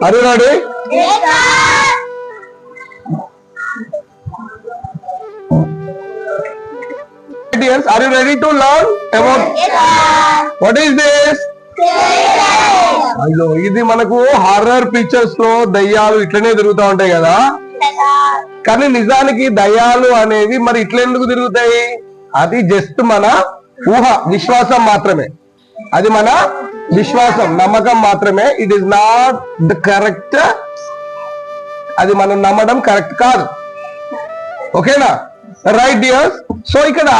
Are you ready? Yes, are you ready to learn about what is this? అయ్యో ఇది మనకు horror పిక్చర్స్లో దయ్యాలు ఇట్లనే తిరుగుతూ ఉంటాయి కదా కానీ నిజానికి దయ్యాలు అనేవి మరి ఇట్లెందుకు తిరుగుతాయి అది జస్ట్ మన ఊహ విశ్వాసం మాత్రమే అది మన విశ్వాసం నమ్మకం మాత్రమే. It is not the correct అది మనం నమ్మడం కరెక్ట్ కాదు. ఓకేనా రైట్ డియర్స్ సో ఇక్కడ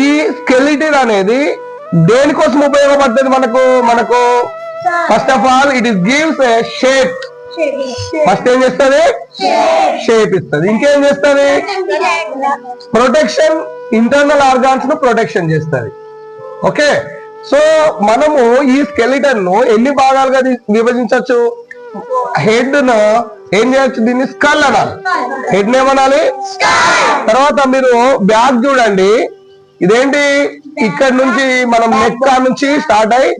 ఈ స్కెలిటన్ అనేది దేనికోసం ఉపయోగపడుతుంది మనకు మనకు? First of all it is gives a shape first ఏం చేస్తుంది? షేప్ ఇస్తుంది. ఇంకేం చేస్తుంది? ప్రొటెక్షన్ ఇంటర్నల్ ఆర్గాన్స్ను ప్రొటెక్షన్ చేస్తుంది. ఓకే సో మనము ఈ స్కెలిటన్ను ఎన్ని భాగాలుగా విభజించవచ్చు? హెడ్ను ఏం చేయొచ్చు దీన్ని? స్కల్ అనాలి. హెడ్ ఏమనాలి? తర్వాత మీరు బ్యాక్ చూడండి. ఇదేంటి? ఇక్కడ నుంచి మనం నెక్ నుంచి స్టార్ట్ అయ్యి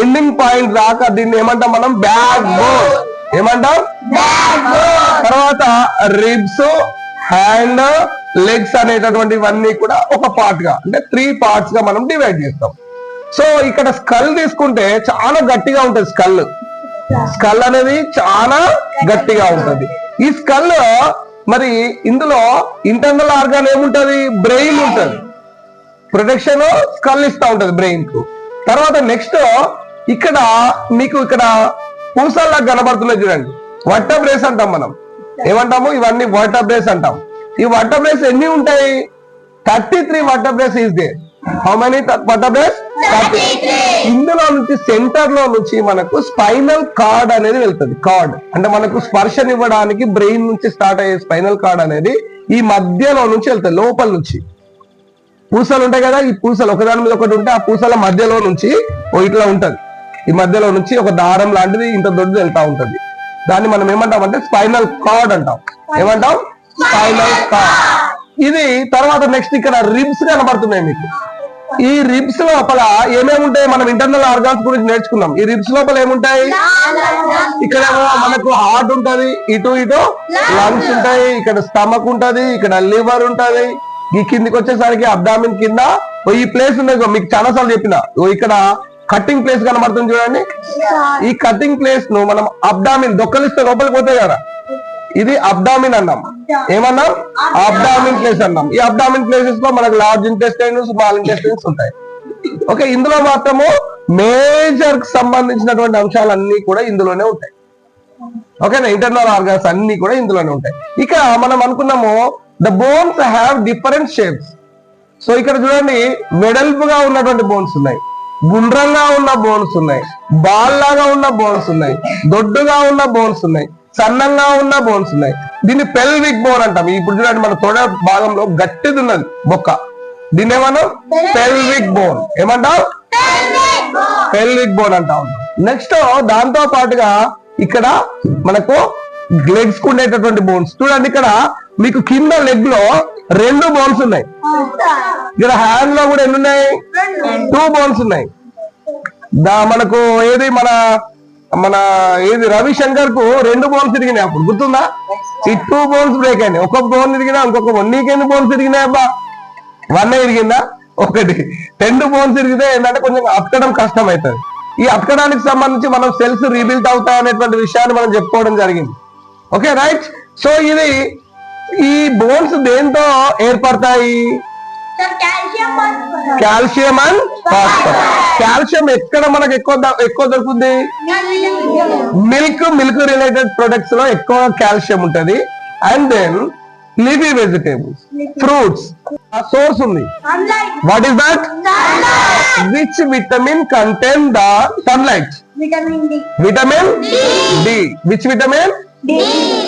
ఎండింగ్ పాయింట్ దాకా దీన్ని ఏమంటాం మనం? బ్యాక్ బోన్ ఏమంటాం? తర్వాత రిబ్స్ హ్యాండ్ లెగ్స్ అనేటటువంటివన్నీ కూడా ఒక పార్ట్గా అంటే త్రీ పార్ట్స్గా మనం డివైడ్ చేస్తాం. సో ఇక్కడ స్కల్ తీసుకుంటే చాలా గట్టిగా ఉంటుంది స్కల్. స్కల్ అనేది చాలా గట్టిగా ఉంటుంది. ఈ స్కల్ మరి ఇందులో ఇంటర్నల్ ఆర్గాన్ ఏముంటది? బ్రెయిన్ ఉంటుంది. ప్రొటెక్షన్ స్కల్ ఇస్తా ఉంటది బ్రెయిన్కు తర్వాత నెక్స్ట్ ఇక్కడ మీకు ఇక్కడ పూసల్లా కనబడుతున్నాయి చూడండి. వట్ట బ్రేస్ అంటాం మనం. ఏమంటాము? ఇవన్నీ వట్ట బ్రేస్ అంటాం. ఈ వట్ట బ్రేస్ ఎన్ని ఉంటాయి? Thirty three vertebrae is they how many brace ఇందులో నుంచి సెంటర్లో నుంచి మనకు స్పైనల్ కార్డ్ అనేది వెళ్తుంది. కార్డ్ అంటే మనకు స్పర్శనివ్వడానికి బ్రెయిన్ నుంచి స్టార్ట్ అయ్యే స్పైనల్ కార్డ్ అనేది ఈ మధ్యలో నుంచి వెళ్తుంది లోపల నుంచి. పూసలు ఉంటాయి కదా ఈ పూసలు ఒకదాని మీద ఒకటి ఉంటే ఆ పూసల మధ్యలో నుంచి ఇట్లా ఉంటది. ఈ మధ్యలో నుంచి ఒక దారం లాంటిది ఇంత దొడ్డు వెళ్తా ఉంటది. దాన్ని మనం ఏమంటాం అంటే స్పైనల్ కార్డ్ అంటాం. ఏమంటాం? స్పైనల్ కార్డ్ ఇది తర్వాత నెక్స్ట్ ఇక్కడ రిబ్స్ కనబడుతున్నాయి మీకు. ఈ రిబ్స్ లోపల ఏమేమి ఉంటాయి మనం ఇంటర్నల్ ఆర్గాన్స్ గురించి నేర్చుకున్నాం. ఈ రిబ్స్ లోపల ఏముంటాయి? ఇక్కడ మనకు హార్ట్ ఉంటది ఇటు ఇటు. లంగ్స్ ఉంటాయి ఇక్కడ స్టమక్ ఉంటది ఇక్కడ లివర్ ఉంటది. ఈ కిందికి వచ్చేసరికి అబ్డామిన్ కింద. ఈ ప్లేస్ ఇగో మీకు చాలా సార్లు చెప్పిన. ఇక్కడ కట్టింగ్ ప్లేస్ కనబడుతుంది చూడండి. ఈ కట్టింగ్ ప్లేస్ను మనం అబ్డామిన్ దొక్కలిస్తే లోపలికి పోతాయి కదా. ఇది అబ్డామిన్ అన్నాం. ఏమన్నాం? అబ్డామిన్ ప్లేస్ అన్నాం. ఈ అబ్డామిన్ ప్లేసెస్లో మనకు లార్జ్ ఇంటెస్టైన్ స్మాల్ ఇంటెస్టైన్స్ ఉంటాయి. ఓకే ఇందులో మాత్రము మేజర్కి సంబంధించినటువంటి అంశాలన్నీ కూడా ఇందులోనే ఉంటాయి. ఓకేనా ఇంటర్నల్ ఆర్గాన్స్ అన్ని కూడా ఇందులోనే ఉంటాయి. ఇక మనం అనుకున్నాము the bones have different shapes so ఇక్కడ చూడండి వెడల్పుగా ఉన్నటువంటి బోన్స్ ఉన్నాయి. గుండ్రంగా ఉన్న బోన్స్ ఉన్నాయి. బాల్ లాగా ఉన్న బోన్స్ ఉన్నాయి. దొడ్డుగా ఉన్న బోన్స్ ఉన్నాయి. సన్నంగా ఉన్న బోన్స్ ఉన్నాయి. దీన్ని పెల్విక్ బోన్ అంటాం. ఇప్పుడు చూడండి మన తొడ భాగంలో గట్టిది ఉన్నది బొక్క దీన్ని ఏమన్నాం? పెల్విక్ బోన్ ఏమంటాం? పెల్విక్ బోన్ అంటాం. నెక్స్ట్ దాంతో పాటుగా ఇక్కడ మనకు లెగ్స్కు ఉండేటటువంటి బోన్స్ చూడండి ఇక్కడ మీకు కింద లెగ్లో రెండు బోన్స్ ఉన్నాయి. ఇక్కడ హ్యాండ్లో కూడా ఎన్ని ఉన్నాయి? టూ బోన్స్ ఉన్నాయి. దా మనకు ఏది? మన మన ఏది రవిశంకర్కు రెండు బోన్స్ తిరిగినాయి అప్పుడు గుర్తుందా? ఈ టూ బోన్స్ బ్రేక్ అయినాయి ఒక బోన్ తిరిగినా ఇంకొక బోన్ నీకెన్ని బోన్స్ తిరిగినాయి అబ్బా? వన్ తిరిగిందా? ఒకటి. రెండు బోన్స్ తిరిగితే ఏంటంటే కొంచెం అతకడం కష్టం అవుతుంది ఈ అతకడానికి సంబంధించి మనం సెల్స్ రీబిల్డ్ అవుతాయి అనేటువంటి విషయాన్ని మనం చెప్పుకోవడం జరిగింది. ఓకే రైట్ సో ఇది ఈ బోన్స్ దేంతో ఏర్పడతాయి? కాల్షియం అండ్ ఫాస్ఫరస్ కాల్షియం ఎక్కడ మనకు ఎక్కువ ఎక్కువ దొరుకుతుంది? మిల్క్ మిల్క్ రిలేటెడ్ ప్రొడక్ట్స్లో ఎక్కువ కాల్షియం ఉంటది. And then leafy vegetables fruits source ఉంది. What is that which vitamin content the sunlight vitamin D which vitamin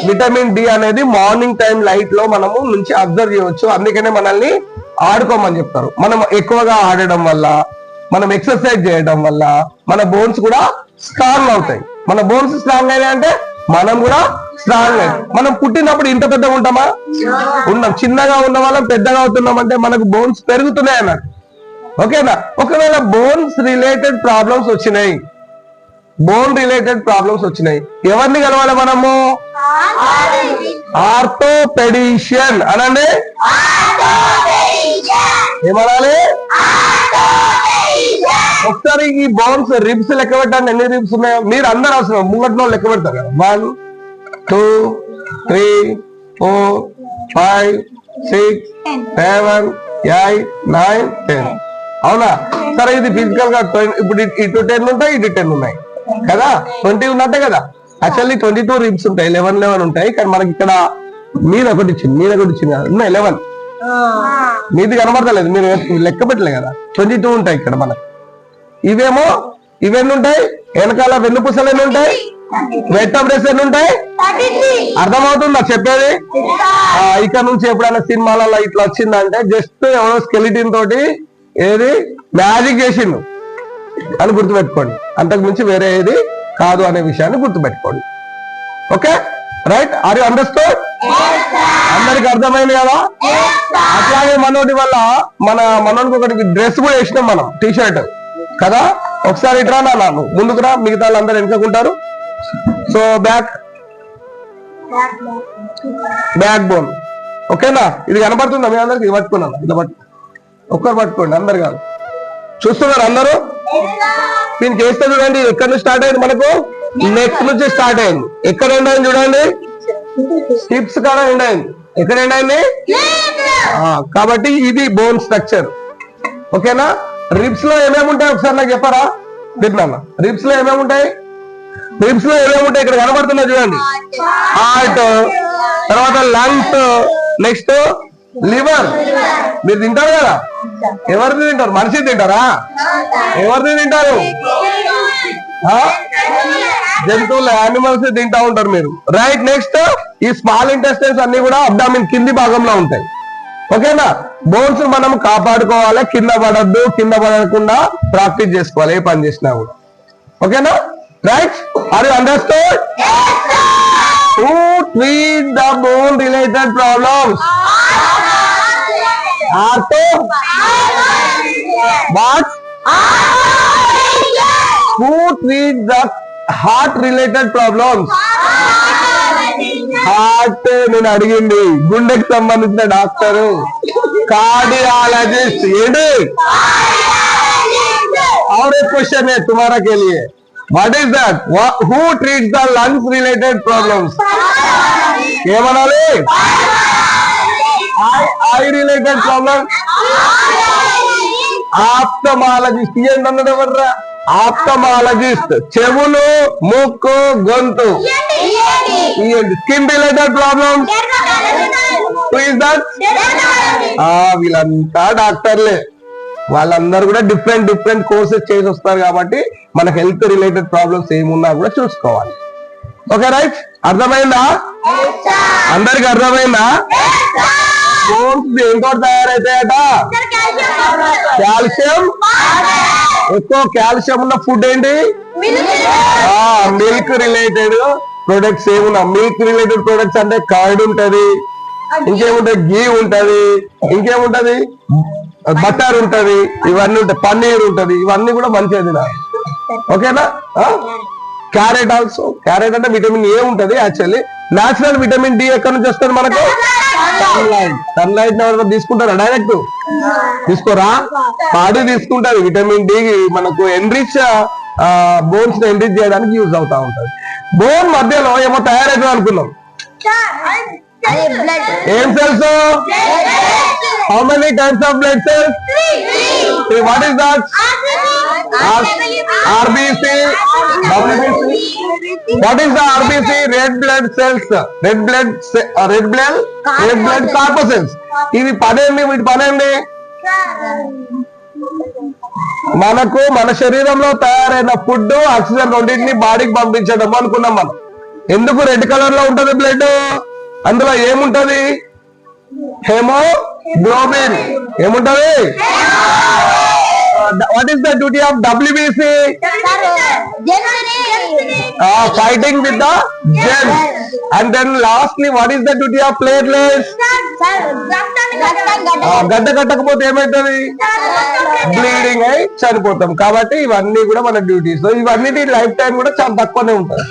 vitamin D అనేది మార్నింగ్ టైం లైట్లో మనము నుంచి అబ్జర్వ్ చేయవచ్చు. అందుకనే మనల్ని ఆడుకోమని చెప్తారు. మనం ఎక్కువగా ఆడడం వల్ల మనం ఎక్సర్సైజ్ చేయడం వల్ల మన బోన్స్ కూడా స్ట్రాంగ్ అవుతాయి. మన బోన్స్ స్ట్రాంగ్ అయినాయి అంటే మనం కూడా స్ట్రాంగ్ అయ్యాం మనం పుట్టినప్పుడు ఇంత పెద్దగా ఉంటామా? ఉన్నాం. చిన్నగా ఉన్న వాళ్ళం పెద్దగా అవుతున్నాం అంటే మనకు బోన్స్ పెరుగుతున్నాయి అన్నారు. ఓకేనా? ఒకవేళ బోన్స్ రిలేటెడ్ ప్రాబ్లమ్స్ వచ్చినాయి బోన్ రిలేటెడ్ ప్రాబ్లమ్స్ వచ్చినాయి ఎవరిని కలవాలి మనము? ఆర్థోపెడిషియన్ అనండి. ఏమనాలి? ఒకసారి ఈ బోన్స్ రిబ్స్ లెక్క పెట్టండి. ఎన్ని రిబ్స్ ఉన్నాయో? మీరు అందరు అవసరం ముంగట్లో లెక్క పెడతారు కదా. One two three four five six seven eight nine ten అవునా? సరే ఇది ఫిజికల్గా 20 ఇప్పుడు ఇటు- ఇటు టెన్ ఉంటాయి ఇటు టెన్ ఉన్నాయి. కదా? ట్వంటీ ఉన్నట్టే కదా? యాక్చువల్లీ ట్వంటీ టూ రిబ్స్ ఉంటాయి లెవెన్ లెవెన్ ఉంటాయి కానీ మనకి ఇక్కడ మీద ఒకటి ఇచ్చింది మీద ఒకటి ఇచ్చింది ఉన్నాయి లెవెన్ మీది కనబడతలేదు మీరు లెక్క పెట్టలే కదా. ట్వంటీ టూ ఉంటాయి ఇక్కడ మనకి. ఇవేమో ఇవన్నీ ఉంటాయి? వెనకాల వెన్నుపూసలు ఎన్ని ఉంటాయి? వెట్టబ్రెస్ ఎన్ని ఉంటాయి? అర్థమవుతుందా చెప్పేది? ఆ, ఇక నుంచి ఎప్పుడైనా సినిమాలలో ఇట్లా వచ్చిందంటే జస్ట్ ఎవరో స్కెలిటిన్ తోటి ఏది? మ్యాజిక్ చేసిండు. అని గుర్తుపెట్టుకోండి. అంతకు మించి వేరే ఏది కాదు అనే విషయాన్ని గుర్తుపెట్టుకోండి. Okay? Right? Are you understood అందరికి అర్థమైంది కదా? అట్లాగే మనోటి వల్ల మన మనోడికి ఒకటి డ్రెస్ కూడా వేసినాం మనం టీ షర్ట్ కదా? ఒకసారి ఇట్రా నా నువ్వు ముందుకు రా మిగతా వాళ్ళందరూ వెనుకుంటారు సో బ్యాక్ బ్యాక్ బోన్ ఓకేనా ఇది కనపడుతుందా మీ అందరికి? ఇది పట్టుకున్నాను ఇది పట్టు ఒక్కరు పట్టుకోండి అందరు కాదు. చూస్తున్నారు అందరూ? దీనికి వేస్తే చూడండి? ఎక్కడి నుంచి స్టార్ట్ అయింది మనకు? నెక్ నుంచి స్టార్ట్ అయింది. ఎక్కడ ఎండ్ అయింది చూడండి? హిప్స్ కాడ ఎండ్ అయింది. ఎక్కడ ఎండ్ అయింది? కాబట్టి ఇది బోన్ స్ట్రక్చర్ ఓకేనా? రిబ్స్లో ఏమేమి ఉంటాయి? ఒకసారి నాకు చెప్పారా? తిన్నాను రిబ్స్లో ఏమేమి ఉంటాయి? రిబ్స్లో ఏమేమి ఉంటాయి? ఇక్కడ కనబడుతున్నా చూడండి. హార్ట్ తర్వాత లంగ్స్ నెక్స్ట్ లివర్ మీరు తింటారు కదా? ఎవరిది తింటారు? మనిషి తింటారా? ఎవరిది తింటారు? జంతువులు యానిమల్స్ తింటా ఉంటారు మీరు. రైట్ నెక్స్ట్ ఈ స్మాల్ ఇంటెస్టైన్స్ అన్ని కూడా అబ్డామిన్ కింది భాగంలో ఉంటాయి. ఓకేనా? బోన్స్ మనం కాపాడుకోవాలి. కింద పడద్దు కింద పడకుండా ప్రాక్టీస్ చేసుకోవాలి. ఏ పని చేసినా కూడా. ఓకేనా? Right are you understood treat the bone related problems ఆర్తో what who treat the heart related problems heart నేను అడిగింది గుండెకి సంబంధించిన డాక్టర్ కార్డియాలజిస్ట్ ఏంటి और एक क्वेश्चन है तुम्हारा के लिए what is that who treats the lungs related problems ఏమనాలి ఐ రిలేటెడ్ ప్రాబ్లమ్ ఆప్టమాలజిస్ట్ ఏంటన్నాడు ఎవర్రా? ఆప్టమాలజిస్ట్ చెవులు ముక్కు గొంతు. స్కిన్ రిలేటెడ్ ప్రాబ్లమ్స్ వీళ్ళంతా డాక్టర్లే. వాళ్ళందరూ కూడా డిఫరెంట్ డిఫరెంట్ కోర్సెస్ చేసి వస్తారు కాబట్టి మన హెల్త్ రిలేటెడ్ ప్రాబ్లమ్స్ ఏమున్నా కూడా చూసుకోవాలి. ఓకే రైట్ అర్థమైందా? అందరికి అర్థమైందా? బోన్స్ దేంతో తయారైతాయట. కాల్షియం ఎక్కువ కాల్షియం ఉన్న ఫుడ్ ఏంటి? మిల్క్ రిలేటెడ్ ప్రొడక్ట్స్ ఏమున్నా? మిల్క్ రిలేటెడ్ ప్రొడక్ట్స్ అంటే కర్డ్ ఉంటది ఇంకేముంటది గీ ఉంటది ఇంకేముంటది? బటర్ ఉంటది ఇవన్నీ ఉంటాయి. పన్నీర్ ఉంటది ఇవన్నీ కూడా తినాలి ఓకేనా? క్యారెట్ ఆల్సో క్యారెట్ అంటే విటమిన్ ఏ ఉంటది యాక్చువల్లీ నేచురల్ విటమిన్ డి ఎక్కడి నుంచి వస్తుంది మనకు? సన్లైట్ ఎవరైనా తీసుకుంటారా డైరెక్ట్? తీసుకోరా? పాడి తీసుకుంటారు. విటమిన్ డి మనకు ఎన్రిచ్ బోన్స్ ఎన్రిచ్ చేయడానికి యూజ్ అవుతా ఉంటది బోన్ మధ్యలో ఏమో తయారైతుంది అనుకున్నాం. ఏం cells how many types of blood cells what is that RBC what is the RBC red blood cells red blood red blood red blood corpuscles ఇది పనేంది వీటి పనేంది మనకు మన శరీరంలో తయారైన ఫుడ్ ఆక్సిజన్ రెండింటిని బాడీకి పంపించడం అనుకున్నాం మనం. ఎందుకు రెడ్ కలర్లో ఉంటది బ్లడ్ అందులో ఏముంటది? హెమోగ్లోబిన్ ఏముంటది? What is the duty of WBC fighting with the germs and then lastly what is the duty of platelets గడ్డ కట్టకపోతే ఏమైతుంది? బ్లీడింగ్ అయి చనిపోతాం. కాబట్టి ఇవన్నీ కూడా మన డ్యూటీస్ ఇవన్నీ లైఫ్ టైం కూడా చాలా తక్కువనే ఉంటుంది.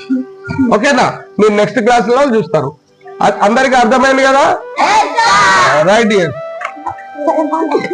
ఓకేనా మీరు నెక్స్ట్ క్లాస్లో చూస్తారు. అందరికీ అర్థమైంది కదా? Right year Pakai.